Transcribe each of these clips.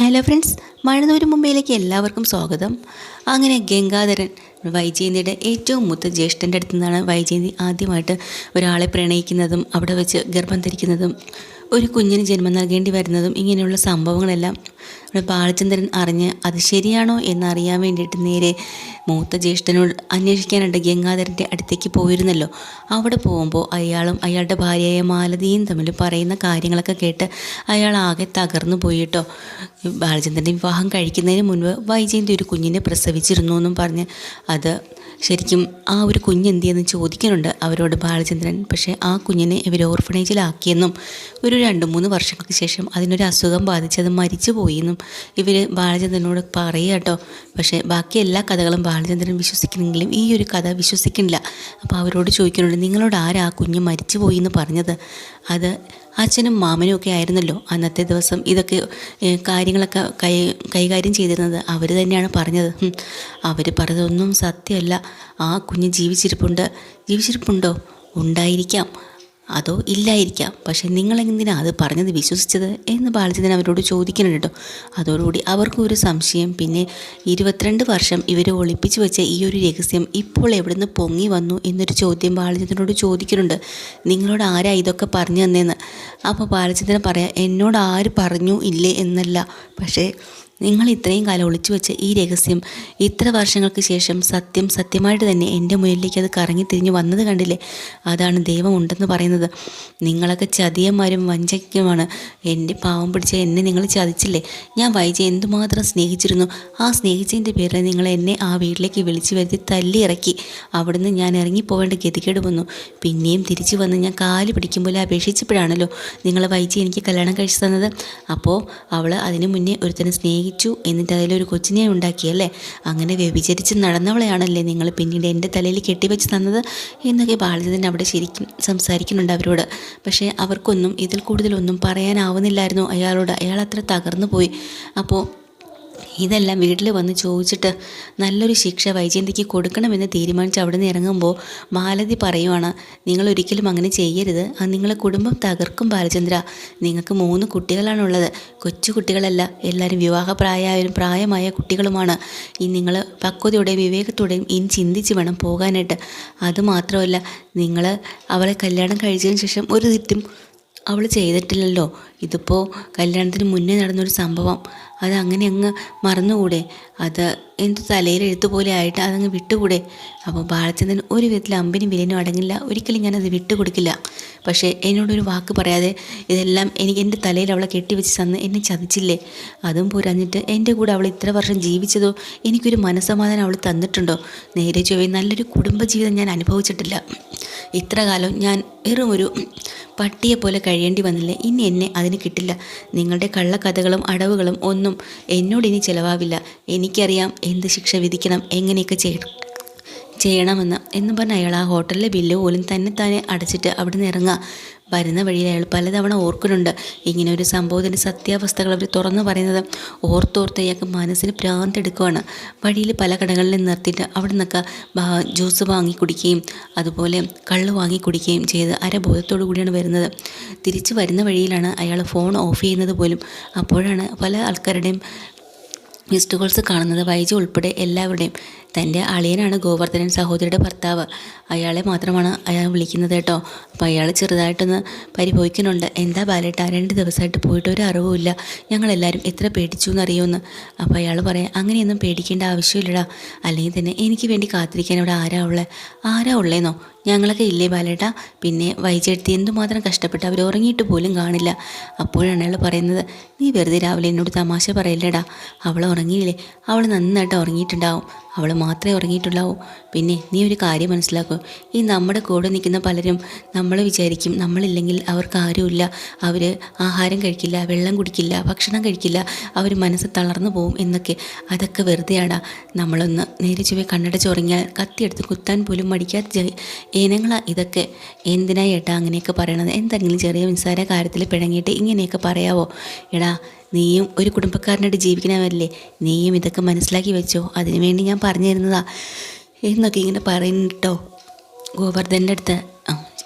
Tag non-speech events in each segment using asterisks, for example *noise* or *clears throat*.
Hello friends മഴനൂര് മുംബൈയിലേക്ക് എല്ലാവർക്കും സ്വാഗതം. അങ്ങനെ ഗംഗാധരൻ വൈജയന്തിയുടെ ഏറ്റവും മുത്ത ജ്യേഷ്ഠന്റെ അടുത്തു നിന്നാണ് വൈജയന്തി ആദ്യമായിട്ട് ഒരാളെ പ്രണയിക്കുന്നതും അവിടെ വെച്ച് ഗർഭം ധരിക്കുന്നതും ഒരു കുഞ്ഞിന് ജന്മം നൽകേണ്ടി വരുന്നതും ഇങ്ങനെയുള്ള സംഭവങ്ങളെല്ലാം നമ്മുടെ ബാലചന്ദ്രൻ അറിഞ്ഞ് അത് ശരിയാണോ എന്നറിയാൻ വേണ്ടിയിട്ട് നേരെ മൂത്ത ജ്യേഷ്ഠനോട് അന്വേഷിക്കാനായിട്ട് ഗംഗാധരന്റെ അടുത്തേക്ക് പോയിരുന്നല്ലോ. അവിടെ പോകുമ്പോൾ അയാളും അയാളുടെ ഭാര്യയായ മാലതിയും തമ്മിൽ പറയുന്ന കാര്യങ്ങളൊക്കെ കേട്ട് അയാൾ ആകെ തകർന്നു പോയിട്ടോ. ബാലചന്ദ്രന്റെ വിവാഹം കഴിക്കുന്നതിന് മുൻപ് വൈജയന്തി ഒരു കുഞ്ഞിനെ പ്രസവിച്ചിരുന്നു എന്നും പറഞ്ഞ് അത് ശരിക്കും ആ ഒരു കുഞ്ഞ് എന്തിയെന്ന് ചോദിക്കുന്നുണ്ട് അവരോട് ബാലചന്ദ്രൻ പക്ഷേ ആ കുഞ്ഞിനെ ഇവർ ഓർഫണേജിലാക്കിയെന്നും ഒരു രണ്ട് മൂന്ന് വർഷങ്ങൾക്ക് ശേഷം അതിനൊരു അസുഖം ബാധിച്ചത് മരിച്ചു പോയെന്നും ഇവർ ബാലചന്ദ്രനോട് പറയുക കേട്ടോ. പക്ഷേ ബാക്കി എല്ലാ കഥകളും ബാലചന്ദ്രൻ വിശ്വസിക്കുന്നെങ്കിലും ഈ ഒരു കഥ വിശ്വസിക്കുന്നില്ല. അപ്പോൾ അവരോട് ചോദിക്കുന്നുണ്ട് നിങ്ങളോട് ആരാ ആ കുഞ്ഞ് മരിച്ചു പോയി എന്ന് പറഞ്ഞത്? അത് അച്ഛനും മാമനും ഒക്കെ ആയിരുന്നല്ലോ അന്നത്തെ ദിവസം ഇതൊക്കെ കാര്യങ്ങളൊക്കെ കൈ കൈകാര്യം ചെയ്തിരുന്നത്. അവർ തന്നെയാണ് പറഞ്ഞത്. അവർ പറഞ്ഞതൊന്നും സത്യമല്ല. ആ കുഞ്ഞ് ജീവിച്ചിരിപ്പുണ്ട്. ജീവിച്ചിരിപ്പുണ്ടോ? ഉണ്ടായിരിക്കാം. അതോ ഇല്ലായിരിക്കാം. പക്ഷെ നിങ്ങളെന്തിനാ അത് പറഞ്ഞത് വിശ്വസിച്ചത്? എന്ന് ബാലചന്ദ്രൻ അവരോട് ചോദിക്കണം കേട്ടോ. അതോടുകൂടി അവർക്കും ഒരു സംശയം. പിന്നെ ഇരുപത്തിരണ്ട് വർഷം ഇവർ ഒളിപ്പിച്ചു വെച്ച ഈ ഒരു രഹസ്യം ഇപ്പോൾ എവിടുന്ന് പൊങ്ങി വന്നു എന്നൊരു ചോദ്യം ബാലചന്ദ്രനോട് ചോദിക്കുന്നുണ്ട്. നിങ്ങളോട് ആരാ ഇതൊക്കെ പറഞ്ഞു തന്നേന്ന്? അപ്പോൾ ബാലചന്ദ്രൻ പറയാം എന്നോട് ആര് പറഞ്ഞു ഇല്ലേ എന്നല്ല. പക്ഷേ നിങ്ങൾ ഇത്രയും കാലം ഒളിച്ചു വെച്ച ഈ രഹസ്യം ഇത്ര വർഷങ്ങൾക്ക് ശേഷം സത്യം സത്യമായിട്ട് തന്നെ എന്റെ മുന്നിലേക്ക് അത് കറങ്ങി തിരിഞ്ഞു വന്നത് കണ്ടില്ലേ? അതാണ് ദൈവം ഉണ്ടെന്ന് പറയുന്നത്. നിങ്ങളൊക്കെ ചതിയന്മാരും വഞ്ചകയുമാണ് എന്റെ പാവം പിടിച്ച എന്നെ നിങ്ങൾ ചതിച്ചില്ലേ? ഞാൻ വൈജയെ എന്തുമാത്രം സ്നേഹിച്ചിരുന്നു? ആ സ്നേഹിച്ചതിന്റെ പേരിൽ നിങ്ങൾ എന്നെ ആ വീട്ടിലേക്ക് വിളിച്ചു വരുത്തി തല്ലി ഇറക്കി അവിടുന്ന് ഞാൻ ഇറങ്ങിപ്പോവേണ്ട ഗതികേട് വന്നു. പിന്നെയും തിരിച്ചു വന്ന് ഞാൻ കാൽ പിടിക്കുമ്പോൾ അപേക്ഷിച്ചപ്പോഴാണല്ലോ നിങ്ങൾ വൈജി എനിക്ക് കല്യാണം കഴിച്ചു തന്നത്. അപ്പോൾ അവൾ അതിനു മുന്നേ ഒരുത്തനെ സ്നേഹിച്ചു എന്നിട്ട് അതിലൊരു കൊച്ചിനെ ഉണ്ടാക്കിയല്ലേ അങ്ങനെ വ്യഭിചരിച്ച് നടന്നവളെയാണല്ലേ നിങ്ങൾ പിന്നീട് എന്റെ തലയിൽ കെട്ടിവെച്ച് തന്നത് എന്നൊക്കെ ബാലചന്ദ്രൻ അവിടെ ശരിക്കും സംസാരിക്കുന്നുണ്ട് അവരോട്. പക്ഷേ അവർക്കൊന്നും ഇതിൽ കൂടുതലൊന്നും പറയാനാവുന്നില്ലായിരുന്നു അയാളോട്. അയാൾ അത്ര തകർന്നു പോയി അപ്പോൾ ഇതെല്ലാം വീട്ടിൽ വന്ന് ചോദിച്ചിട്ട് നല്ലൊരു ശിക്ഷ വൈജയന്തിക്ക് കൊടുക്കണമെന്ന് തീരുമാനിച്ച് അവിടെ നിന്ന് ഇറങ്ങുമ്പോൾ മാലതി പറയുവാണ് നിങ്ങൾ ഒരിക്കലും അങ്ങനെ ചെയ്യരുത്. അത് നിങ്ങളെ കുടുംബം തകർക്കും ബാലചന്ദ്ര. നിങ്ങൾക്ക് മൂന്ന് കുട്ടികളാണുള്ളത്. കൊച്ചു കുട്ടികളല്ല എല്ലാവരും വിവാഹപ്രായമായാലും പ്രായമായ കുട്ടികളുമാണ്. ഈ നിങ്ങൾ പക്വതയോടെയും വിവേകത്തോടെയും ഇനി ചിന്തിച്ച് വേണം പോകാനായിട്ട്. അതുമാത്രമല്ല നിങ്ങൾ അവളെ കല്യാണം കഴിച്ചതിന് ശേഷം ഒരു തെറ്റും അവൾ ചെയ്തിട്ടില്ലല്ലോ. ഇതിപ്പോൾ കല്യാണത്തിന് മുന്നേ നടന്നൊരു സംഭവം. അത് അങ്ങനെ അങ്ങ് മറന്നുകൂടെ? അത് എന്ത് തലയിലെഴുത്ത് പോലെ ആയിട്ട് അതങ്ങ് വിട്ടുകൂടെ? അപ്പോൾ ബാലചന്ദ്രൻ ഒരു വിധത്തിൽ അമ്പിനും വിലനും അടങ്ങില്ല. ഒരിക്കലും ഞാനത് വിട്ടുകൊടുക്കില്ല. പക്ഷേ എന്നോടൊരു വാക്ക് പറയാതെ ഇതെല്ലാം എനിക്ക് എന്റെ തലയിൽ അവളെ കെട്ടിവെച്ച് തന്ന് എന്നെ ചതിച്ചില്ലേ? അതും പോരാഞ്ഞിട്ട് എന്റെ കൂടെ അവൾ ഇത്ര വർഷം ജീവിച്ചതോ? എനിക്കൊരു മനസ്സമാധാനം അവൾ തന്നിട്ടുണ്ടോ? നേരെ ചൊവ്വേ നല്ലൊരു കുടുംബജീവിതം ഞാൻ അനുഭവിച്ചിട്ടില്ല. ഇത്ര കാലം ഞാൻ വെറും ഒരു പട്ടിയെ പോലെ കഴിയേണ്ടി വന്നില്ലേ? ഇനി എന്നെ അതിന് കിട്ടില്ല. നിങ്ങളുടെ കള്ളക്കഥകളും അടവുകളും ഒന്നും എന്നോട് ഇനി ചിലവാവില്ല. എനിക്കറിയാം എന്ത് ശിക്ഷ വിധിക്കണം എങ്ങനെയൊക്കെ ചെയ്യണം. ചെയ്യണമെന്ന് എന്ന് പറഞ്ഞ് അയാൾ ആ ഹോട്ടലിലെ ബില്ല് പോലും തന്നെ തന്നെ അടച്ചിട്ട് അവിടെ നിന്ന് ഇറങ്ങുക. വരുന്ന വഴിയിൽ അയാൾ പലതവണ ഓർക്കുന്നുണ്ട്. ഇങ്ങനെ ഒരു സംഭവത്തിന്റെ സത്യാവസ്ഥകൾ അവർ തുറന്നു പറയുന്നത് ഓർത്തോർത്ത് അയാൾക്ക് മനസ്സിന് ഭ്രാന്തെടുക്കുവാണ് വഴിയിൽ പല കടകളിലും നിർത്തിയിട്ട് അവിടെ നിന്നൊക്കെ ജ്യൂസ് വാങ്ങി കുടിക്കുകയും അതുപോലെ കള്ള് വാങ്ങി കുടിക്കുകയും ചെയ്ത് അരബോധത്തോടു കൂടിയാണ് വരുന്നത്. തിരിച്ചു വരുന്ന വഴിയിലാണ് അയാൾ ഫോൺ ഓഫ് ചെയ്യുന്നത് പോലും. അപ്പോഴാണ് പല ആൾക്കാരുടെയും മിസ്ഡ് കാണുന്നത് വൈജു ഉൾപ്പെടെ എല്ലാവരുടെയും. തന്റെ അളിയനാണ് ഗോവർദ്ധനൻ സഹോദരിയുടെ ഭർത്താവ്. അയാളെ മാത്രമാണ് അയാൾ വിളിക്കുന്നത് കേട്ടോ. അപ്പോൾ അയാൾ ചെറുതായിട്ടൊന്ന് പരിഭവിക്കുന്നുണ്ട്. എന്താ ബാലേട്ട രണ്ട് ദിവസമായിട്ട് പോയിട്ട് ഒരു അറിവുമില്ല ഞങ്ങളെല്ലാവരും എത്ര പേടിച്ചു എന്നറിയുമെന്ന്. അപ്പോൾ അയാൾ പറയാം അങ്ങനെയൊന്നും പേടിക്കേണ്ട ആവശ്യമില്ലടാ. അല്ലെങ്കിൽ തന്നെ എനിക്ക് വേണ്ടി കാത്തിരിക്കാൻ ഇവിടെ ആരാ ഉള്ളത് ആരാ ഉള്ളേന്നോ? ഞങ്ങളൊക്കെ ഇല്ലേ ബാലേട്ട? പിന്നെ വൈജെടുത്തി എന്തുമാത്രം കഷ്ടപ്പെട്ട് അവർ ഉറങ്ങിയിട്ട് പോലും കാണില്ല. അപ്പോഴാണ് അയാൾ പറയുന്നത് നീ വെറുതെ രാവിലെ എന്നോട് തമാശ പറയില്ലടാ? അവൾ ഉറങ്ങിയില്ലേ? അവൾ നന്നായിട്ട് ഉറങ്ങിയിട്ടുണ്ടാവും. അവൾ മാത്രമേ ഉറങ്ങിയിട്ടുള്ളാവൂ പിന്നെ നീ ഒരു കാര്യം മനസ്സിലാക്കൂ. ഈ നമ്മുടെ കൂടെ നിൽക്കുന്ന പലരും നമ്മൾ വിചാരിക്കും നമ്മളില്ലെങ്കിൽ അവർക്ക് ആരുമില്ല. അവർ ആഹാരം കഴിക്കില്ല വെള്ളം കുടിക്കില്ല ഭക്ഷണം കഴിക്കില്ല. അവർ മനസ്സ് തളർന്നു പോവും എന്നൊക്കെ. അതൊക്കെ വെറുതെയാടാ. നമ്മളൊന്ന് നേരെ ചുവ കണ്ണടച്ചുറങ്ങിയാൽ കത്തിയെടുത്ത് കുത്താൻ പോലും മടിക്കാത്ത ഇനങ്ങളാ ഇതൊക്കെ? എന്തിനാ ഏട്ടാ അങ്ങനെയൊക്കെ പറയണത്? എന്തെങ്കിലും ചെറിയ നിസ്സാര കാര്യത്തിൽ പിഴങ്ങിയിട്ട് ഇങ്ങനെയൊക്കെ പറയാവോ? എടാ നീയും ഒരു കുടുംബക്കാരനായിട്ട് ജീവിക്കണമല്ലേ നീയും ഇതൊക്കെ മനസ്സിലാക്കി വെച്ചോ? അതിനുവേണ്ടി ഞാൻ പറഞ്ഞു തരുന്നതാ എന്നൊക്കെ ഇങ്ങനെ പറയുന്നുട്ടോ ഗോവർദ്ധന്റെ അടുത്ത്.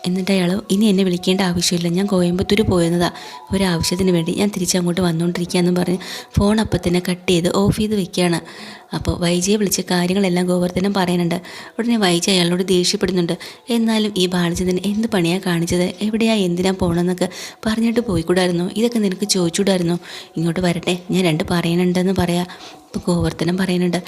എന്നിട്ട് അയാൾ ഇനി എന്നെ വിളിക്കേണ്ട ആവശ്യമില്ല. ഞാൻ കോയമ്പത്തൂർ പോയെന്നതാ ഒരാവശ്യത്തിന് വേണ്ടി ഞാൻ തിരിച്ചങ്ങോട്ട് വന്നുകൊണ്ടിരിക്കുകയെന്ന് പറഞ്ഞ് ഫോൺ അപ്പം തന്നെ കട്ട് ചെയ്ത് ഓഫ് ചെയ്ത് വെക്കുകയാണ് അപ്പോൾ വൈജയെ വിളിച്ച് കാര്യങ്ങളെല്ലാം ഗോവർദ്ധനം പറയുന്നുണ്ട്. ഉടനെ വൈജ അയാളോട് ദേഷ്യപ്പെടുന്നുണ്ട്. എന്നാലും ഈ ബാലചന്ദ്രൻ എന്ത് പണിയാ കാണിച്ചത്? എവിടെയാ എന്തിനാ പോകണമെന്നൊക്കെ പറഞ്ഞിട്ട് പോയിക്കൂടായിരുന്നോ. ഇതൊക്കെ നിനക്ക് ചോദിച്ചുകൂടായിരുന്നോ ഇങ്ങോട്ട് വരട്ടെ ഞാൻ രണ്ട് പറയണുണ്ടെന്ന് പറയാം. ഇപ്പോൾ ഗോവർദ്ധനം പറയുന്നുണ്ട്.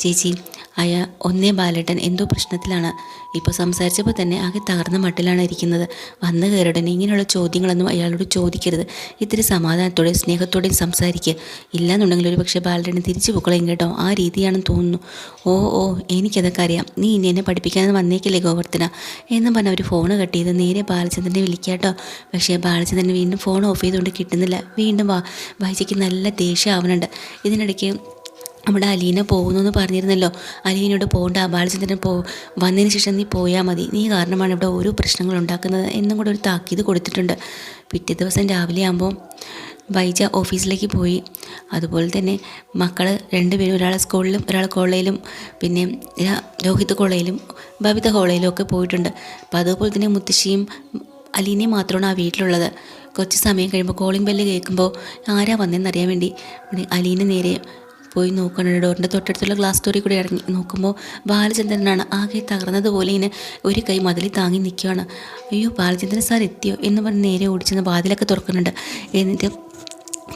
ചേച്ചി അയാ ഒന്നേ ബാലേട്ടൻ എന്തോ പ്രശ്നത്തിലാണ്. ഇപ്പോൾ സംസാരിച്ചപ്പോൾ തന്നെ ആകെ തകർന്ന മട്ടിലാണ് ഇരിക്കുന്നത്. വന്നു കയറിടനെ ഇങ്ങനെയുള്ള ചോദ്യങ്ങളൊന്നും അയാളോട് ചോദിക്കരുത്. ഇത്തിരി സമാധാനത്തോടെയും സ്നേഹത്തോടെയും സംസാരിക്കുക ഇല്ലാന്നുണ്ടെങ്കിൽ ഒരു പക്ഷേ ബാലേട്ടനെ തിരിച്ചു പൊക്കളയും കേട്ടോ. ആ രീതിയാണെന്ന് തോന്നുന്നു. ഓ ഓ എനിക്കതൊക്കെ അറിയാം. നീ ഇനി എന്നെ പഠിപ്പിക്കാൻ വന്നേക്കില്ലേ ഗോവർദ്ധന? എന്നും പറഞ്ഞ അവർ ഫോൺ കട്ട് ചെയ്ത് നേരെ ബാലചന്ദ്രനെ വിളിക്കാട്ടോ പക്ഷേ ബാലചന്ദ്രൻ വീണ്ടും ഫോൺ ഓഫ് ചെയ്തുകൊണ്ട് കിട്ടുന്നില്ല. വീണ്ടും വാ. വൈജയ്ക്ക് നല്ല ദേഷ്യം ആവുന്നുണ്ട്. ഇതിനിടയ്ക്ക് നമ്മുടെ അലീന പോകുന്നു എന്ന് പറഞ്ഞിരുന്നല്ലോ. അലീനയോട് പോകണ്ട ബാലചന്ദ്രൻ പോ വന്നതിന് ശേഷം നീ പോയാൽ മതി. നീ കാരണമാണ് ഇവിടെ ഓരോ പ്രശ്നങ്ങൾ ഉണ്ടാക്കുന്നത്. എന്നും കൂടെ ഒരു താക്കീത് കൊടുത്തിട്ടുണ്ട്. പിറ്റേ ദിവസം രാവിലെ ആകുമ്പോൾ വൈജ ഓഫീസിലേക്ക് പോയി. അതുപോലെ തന്നെ മക്കൾ രണ്ടുപേരും ഒരാൾ സ്കൂളിലും ഒരാൾ കോളേജിലും പിന്നെ രോഹിത് കോളേജിലും ബബിത കോളേജിലും ഒക്കെ പോയിട്ടുണ്ട്. അപ്പോൾ അതുപോലെ തന്നെ മുത്തശ്ശിയും അലീനയും മാത്രമാണ് ആ വീട്ടിലുള്ളത്. കുറച്ച് സമയം കഴിയുമ്പോൾ കോളിംഗ് ബെല്ല് കേൾക്കുമ്പോൾ ആരാ വന്നതെന്നറിയാൻ വേണ്ടി. അലീന നേരെ പോയി നോക്കുകയാണ്. ഡോറിന്റെ തൊട്ടടുത്തുള്ള ഗ്ലാസ് ഡോറിൽ കൂടി ഇറങ്ങി നോക്കുമ്പോൾ ബാലചന്ദ്രനാണ് ആകെ തകർന്നതുപോലെ ഇങ്ങനെ ഒരു കൈ മതിലിൽ താങ്ങി നിൽക്കുകയാണ്. അയ്യോ ബാലചന്ദ്രൻ സാർ എത്തിയോ? എന്ന് പറഞ്ഞ് നേരെ ഓടിച്ചെന്ന് വാതിലൊക്കെ തുറക്കുന്നുണ്ട്. എന്നിട്ട്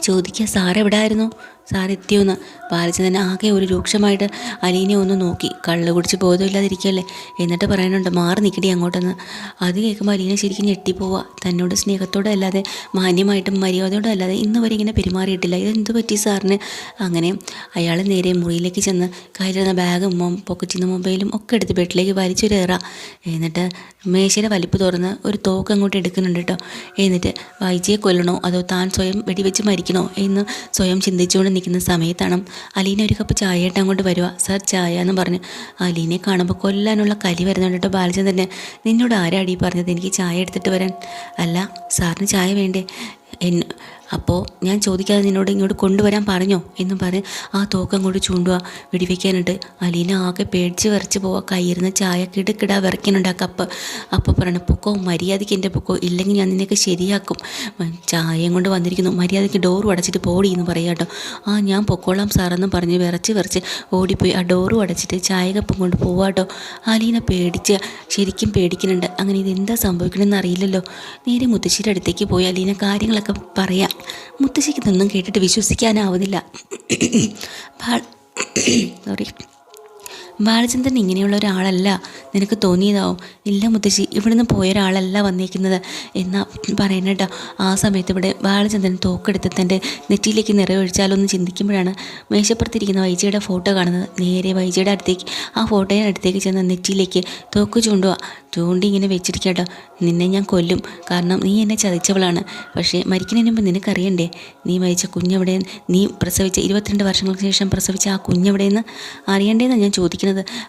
ചോദിക്കുക സാർ എവിടെ ആയിരുന്നു സാർ എത്തിയോന്ന് ബാലചന്ദ്രൻ ആകെ ഒരു രൂക്ഷമായിട്ട് അലീനെ ഒന്ന് നോക്കി. കള്ള് കുടിച്ച് ബോധമില്ലാതിരിക്കുകയല്ലേ എന്നിട്ട് പറയാനുണ്ട് മാറി നിൽക്കടി അങ്ങോട്ടെന്ന്. അത് കേൾക്കുമ്പോൾ അലീന ശരിക്കും ഞെട്ടിപ്പോവുക തന്നോട് സ്നേഹത്തോടെ അല്ലാതെ മാന്യമായിട്ടും മര്യാദയോടെ അല്ലാതെ ഇന്ന് വരെ ഇങ്ങനെ പെരുമാറിയിട്ടില്ല. ഇതെന്ത് പറ്റി സാറിന്? അങ്ങനെ അയാൾ നേരെ മുറിയിലേക്ക് ചെന്ന് കയ്യിലിരുന്ന ബാഗും പോക്കറ്റിൽ മൊബൈലും ഒക്കെ എടുത്ത് ബെഡിലേക്ക് വലിച്ചു കയറുക എന്നിട്ട് മേശയുടെ വലിപ്പ് തുറന്ന് ഒരു തോക്ക് അങ്ങോട്ട് എടുക്കുന്നുണ്ട് കേട്ടോ. എന്നിട്ട് വൈജിയെ കൊല്ലണോ? അതോ താൻ സ്വയം വെടിവെച്ച് മരിക്കണോ? എന്ന് സ്വയം ചിന്തിച്ചുകൊണ്ട് നിൽക്കുന്ന സമയത്താണ് അലീന ഒരു കപ്പ് ചായ ഇട്ട് അങ്ങോട്ട് വരുക സർ ചായ എന്ന് പറഞ്ഞ്. അലീനെ കാണുമ്പോൾ കൊല്ലാനുള്ള കലി വരുന്നുണ്ട് കേട്ടോ ബാലചന്ദ്രന്. നിന്നോട് ആരാടി പറഞ്ഞത്? എനിക്ക് ചായ എടുത്തിട്ട് വരാൻ. അല്ല സാറിന് ചായ വേണ്ടേ? എന്നെ അപ്പോൾ ഞാൻ ചോദിക്കാതെ നിന്നോട് ഇങ്ങോട്ട് കൊണ്ടുവരാൻ പറഞ്ഞോ? എന്നും പറഞ്ഞ് ആ തോക്കം കൊണ്ട് ചൂണ്ടുക വെടിവെക്കാനുണ്ട് അലീന ആകെ പേടിച്ച് വിറച്ച് പോവാ. കയ്യിരുന്ന ചായ കിടക്കിടാ വിറയ്ക്കാനുണ്ട് ആ കപ്പ്. അപ്പോൾ പറയണ പൊക്കോ മര്യാദയ്ക്ക് എന്റെ പൊക്കോ. ഇല്ലെങ്കിൽ ഞാൻ നിന്നെയൊക്കെ ശരിയാക്കും. ചായയും കൊണ്ട് വന്നിരിക്കുന്നു. മര്യാദയ്ക്ക് ഡോറും അടച്ചിട്ട് പോടി എന്ന് പറയാം കേട്ടോ. ആ ഞാൻ പൊക്കോളാം സാറെന്നും പറഞ്ഞ് വിറച്ച് വിറച്ച് ഓടിപ്പോയി. ആ ഡോറും അടച്ചിട്ട് ചായ കപ്പും കൊണ്ട് പോവാട്ടോ അലീന പേടിച്ച് ശരിക്കും പേടിക്കുന്നുണ്ട്. അങ്ങനെ എന്താ സംഭവിക്കണമെന്ന് അറിയില്ലല്ലോ. നേരെ മുത്തശ്ശിയുടെ അടുത്തേക്ക് പോയി അലീന കാര്യങ്ങളൊക്കെ പറയാം. മുത്തശ്ശിക്ക് ഇതൊന്നും കേട്ടിട്ട് വിശ്വസിക്കാനാവുന്നില്ല. *clears throat* സോറി *clears throat* ബാലചന്ദ്രൻ ഇങ്ങനെയുള്ള ഒരാളല്ല. നിനക്ക് തോന്നിയതാവും. ഇല്ല മുത്തശ്ശി ഇവിടുന്ന് പോയ ഒരാളല്ല വന്നേക്കുന്നത് എന്നാ കേട്ടോ. ആ സമയത്ത് ഇവിടെ ബാലചന്ദ്രൻ തോക്കെടുത്ത് തന്റെ നെറ്റിയിലേക്ക് നിറയൊഴിച്ചാലൊന്ന് ചിന്തിക്കുമ്പോഴാണ് മേശപ്പുറത്തിരിക്കുന്ന വൈജയുടെ ഫോട്ടോ കാണുന്നത്. നേരെ വൈജയുടെ അടുത്തേക്ക് ആ ഫോട്ടോയുടെ അടുത്തേക്ക് ചെന്ന് നെറ്റിയിലേക്ക് തോക്ക് ചൂണ്ടുക. ചൂണ്ടി ഇങ്ങനെ വെച്ചിരിക്കട്ടോ നിന്നെ ഞാൻ കൊല്ലും. കാരണം നീ എന്നെ ചതിച്ചവളാണ്. പക്ഷേ മരിക്കുന്നതിന് മുമ്പ് നിനക്കറിയണ്ടേ? നീ മരിച്ച കുഞ്ഞെവിടെ നീ പ്രസവിച്ച ഇരുപത്തിരണ്ട് വർഷങ്ങൾക്ക് ശേഷം പ്രസവിച്ച ആ കുഞ്ഞെവിടെയെന്ന് അറിയണ്ടേന്നാണ് ഞാൻ ചോദിക്കുന്നത്.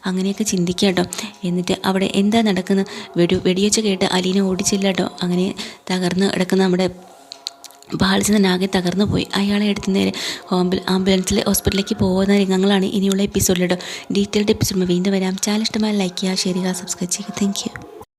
അങ്ങനെയൊക്കെ ചിന്തിക്കുക കേട്ടോ. എന്നിട്ട് അവിടെ എന്താ നടക്കുന്നത് വെടി വെടിയൊച്ച കേട്ട് അലീന ഓടിച്ചില്ല കേട്ടോ. അങ്ങനെ തകർന്ന് കിടക്കുന്ന നമ്മുടെ ബാലചന്ദ്രനാകെ തകർന്നു പോയി. അയാളെ എടുത്ത് നേരെ ഹോംബിൽ ആംബുലൻസിൽ ഹോസ്പിറ്റലിലേക്ക് പോകുന്ന രംഗങ്ങളാണ് ഇനിയുള്ള എപ്പിസോഡിലിട്ടോ. ഡീറ്റെയിൽഡ് എപ്പിസോഡ് വീണ്ടും വരാം. ചാനൽ ഇഷ്ടമായി ലൈക്ക് ചെയ്യുക ഷെയർ ചെയ്യുക സബ്സ്ക്രൈബ് ചെയ്യുക. താങ്ക്